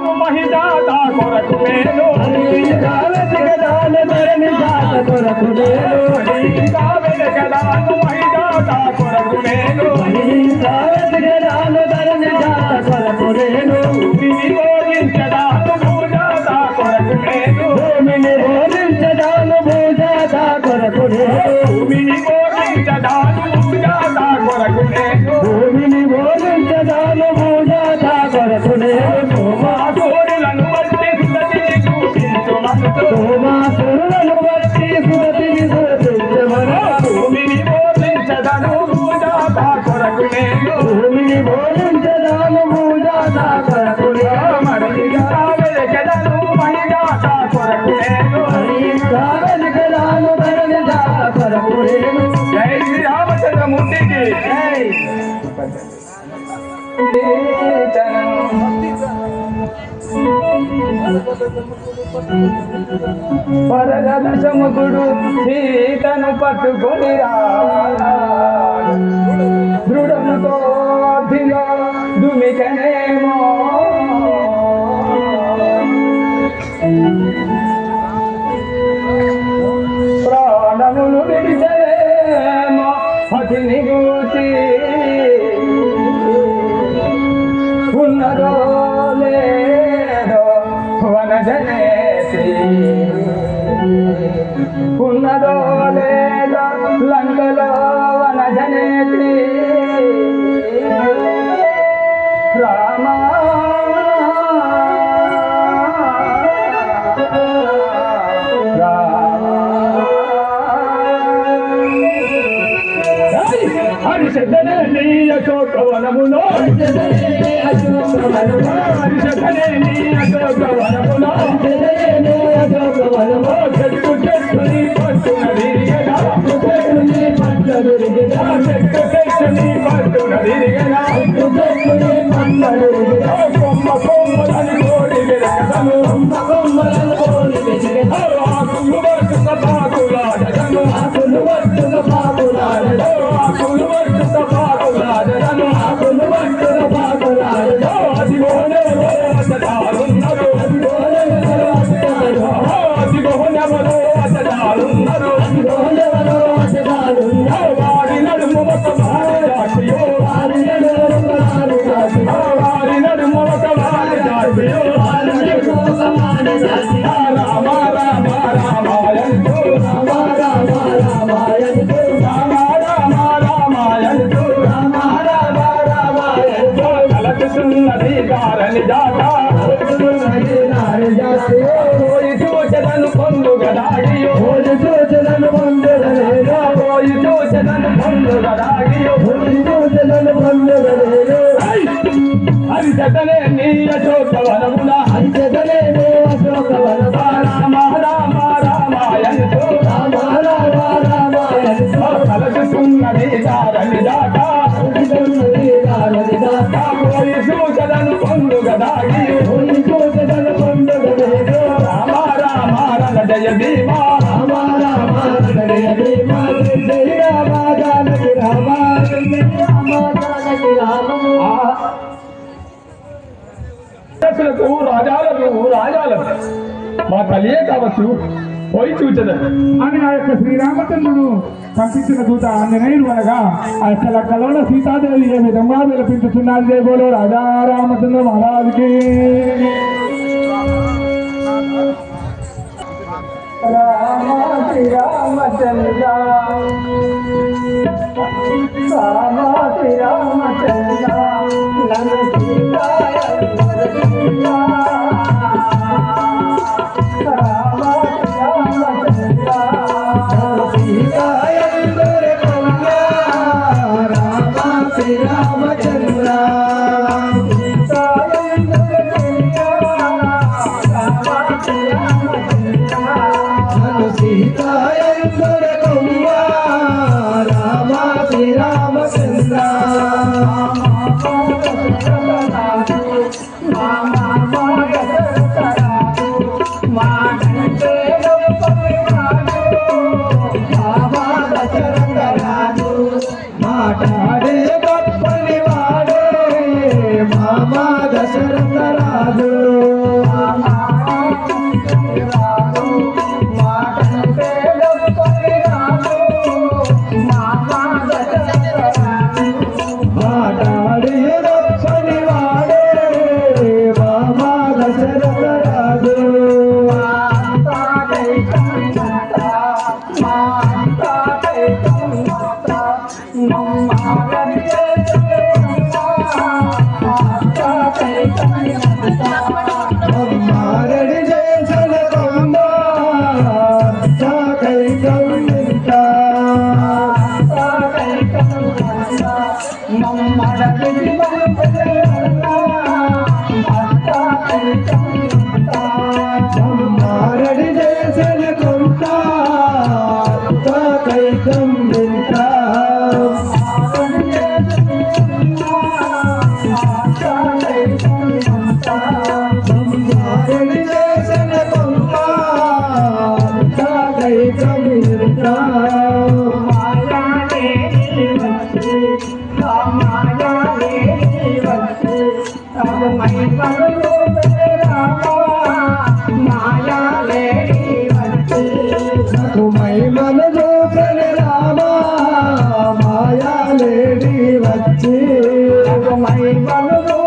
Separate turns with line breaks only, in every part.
महिदाता गोरख मेलो गावे जगदान
मरन जात गोरख मेलो गावे
जगदान महिदाता गोरख मेलो गावे
जगदान వరద దశముఖుడు సీతను పట్టుకొని రా I don't know. I. I don't know. I ಜಗವೇ ನೀರಜ రాజాలకు రాజాలకు మా తల్లియే కావచ్చు పోయి చూచదు
అని ఆ యొక్క శ్రీరామచంద్రుడు పంపించిన దూత ఆంజనేయుడు అనగా ఆ యొక్క కలవల సీతాదేవి ఏ విధంగా విలపించుతున్నారు జయబోలో రాజా రామచంద్ర మహారాజుకి?
రామ శ్రీరామచంద్ర. నన్ను సీతాయ
Yeah. Thank you.
Come and come.
কাছে তোমায় ভালো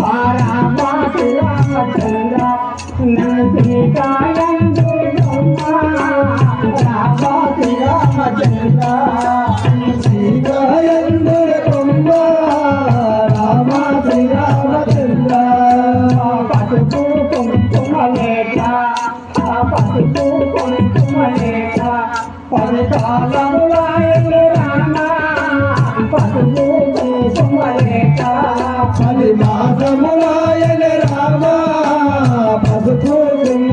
para matar a tanda, nasce caia.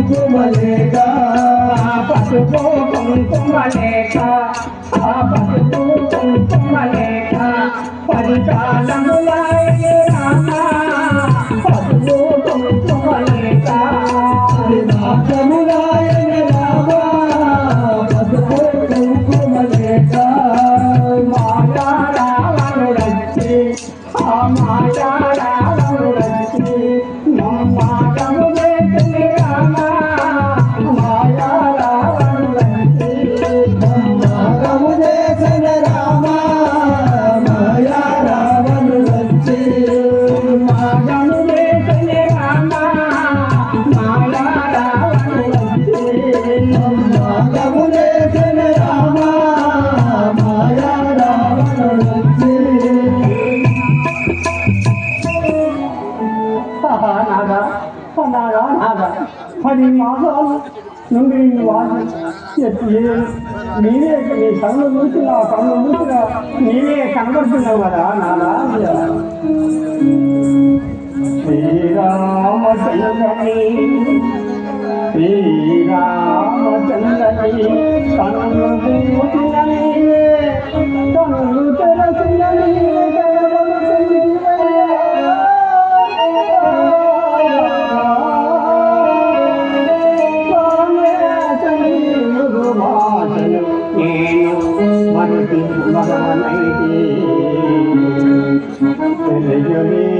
కుంకుమలేక
పసుపు కుంకుమలేక పసుపు కుంకుమలేక పరికాలము వాడి నీవే నీ కళ్ళు మూసినా కళ్ళు మూసినా నీవే కనబడుతున్నావు కదా నాదా శ్రీరామచంద్రని శ్రీరామచంద్రని కళ్ళు ومنعتي في الجميع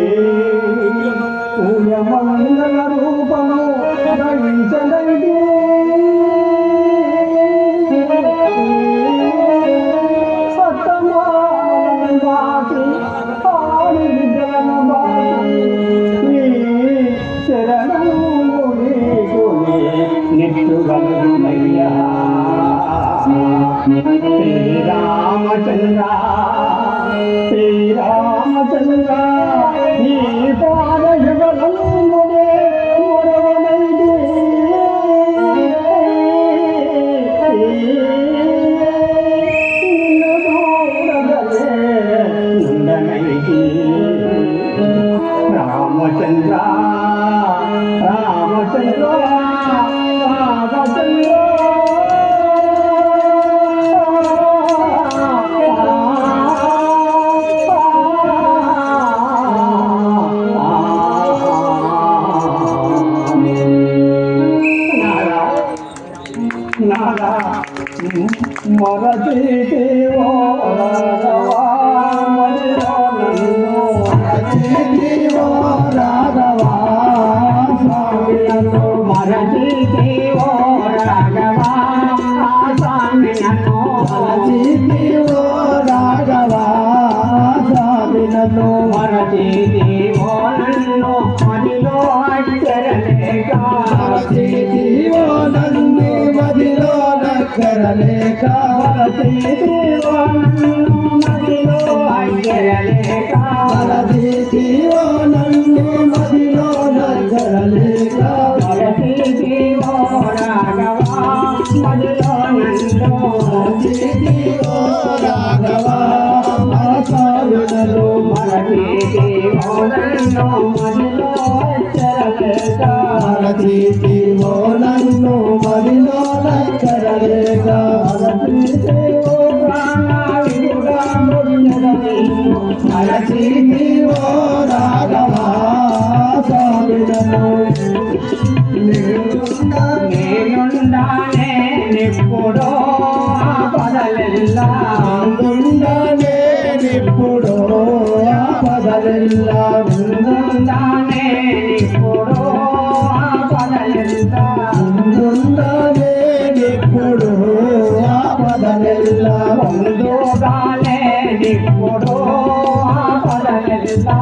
మరచితి ఓ నన్ను మదిలో అచ్చరలేక పదలెల్లా
అందుండనే నిప్పుడు పదలెల్లా
ముందుగానే నిప్పుడో పదలెల్లా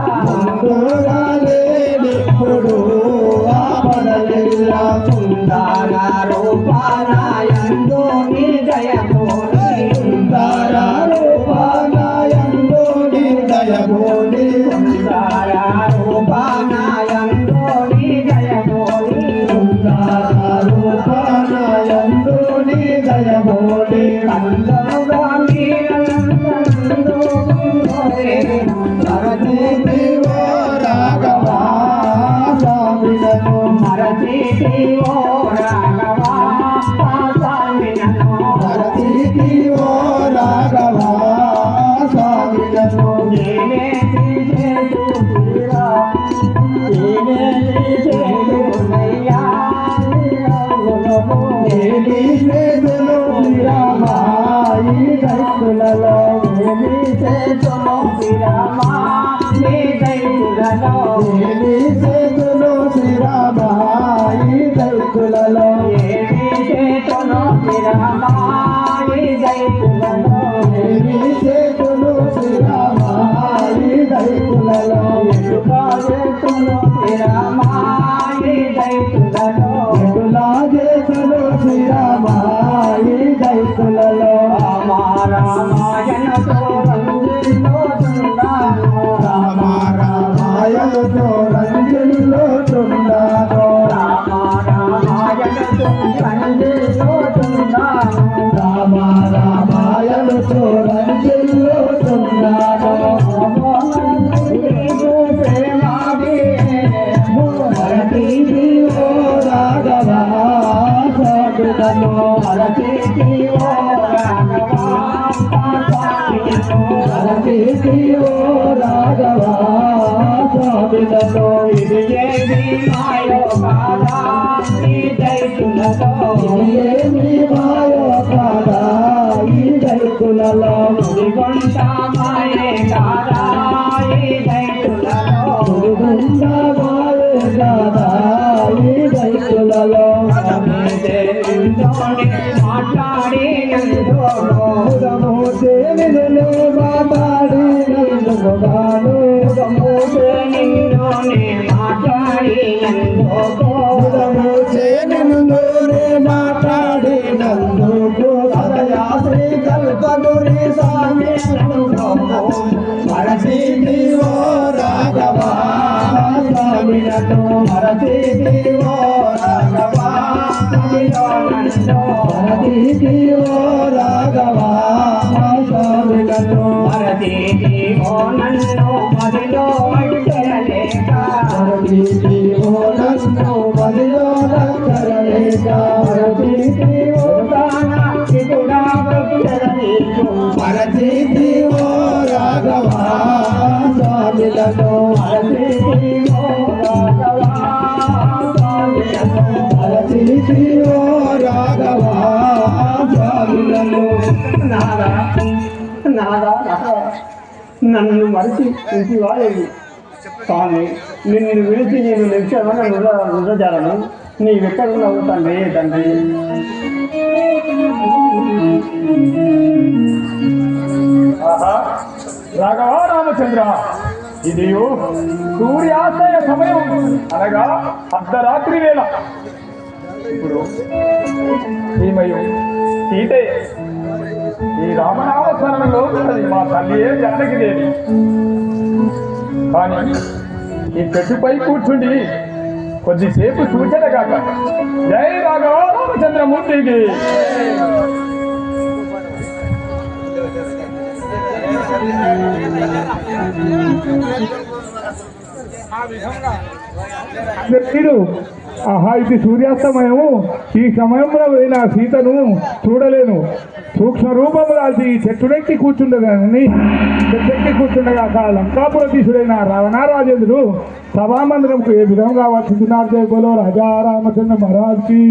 చేతును విరమా నీ దైతులలో
ఏమి చేతులు దైతులలో
ఏమి దైతులలో
ఏమి చేతులు దైతులలో
ఎటుగా దైతులలో
ఎటులా చేతులు దైతులలో
రామ
భరతీతి ఓ రాఘవా స్వామిలను
ఇది ఏది మాయో కాదా ఈ దైతులతో
ఏమి మాయో కాదా ఈ దైతులలో
గుడిగొంట మాయే కాదా ఈ దైతులలో
గురుగుండా మాయే కాదా ఈ దైతులలో
మాట్లాడి నిన్ను మాట్లాడి నందోడు
చేనునే మాట్లాడి సదయా శ్రీ కల్పగురి స్వామి మరసి రాఘవా స్వామినను మరసి రాఘవా మరసి మరసి ఓ నన్ను మదిలో నక్కరలేక మరసి ఓ మరచి ఓ రాఘవా స్వామిలను మరచి ఓ రాఘవా స్వామిలను
నాదా నాదా నన్ను మరిచి ఇంటి వాళ్ళేది స్వామి నిన్ను విడిచి నేను నిలిచాను వృధజాలను నీవెక్కడున్నావు తండ్రి తండ్రి?
ఆహా రాఘవ రామచంద్ర ఇది సూర్యాస్తయ సమయం. అనగా అర్ధరాత్రి వేళ. ఇప్పుడు ఈమయు సీతే ఈ రామనామస్మరణలో మా తల్లియే జానకి దేవి. కానీ ఈ చెట్టుపై కూర్చుండి కొద్దిసేపు సూచన కాక. జై రాఘవరామచంద్రమూర్తికి. మీరు ఆహా ఇది సూర్యాస్తమయము. ఈ సమయంలో పోయిన సీతను చూడలేను. సూక్ష్మ రూపము దాల్చి చెట్టునెక్కి కూర్చుండగాని చెట్టెక్కి కూర్చుండగా ఆ లంకాపురధీశుడైన రావణారాజేంద్రుడు సభామందిరంకు ఏ విధంగా వచ్చింది నాకు రాజా రామచంద్ర మహారాజ్కి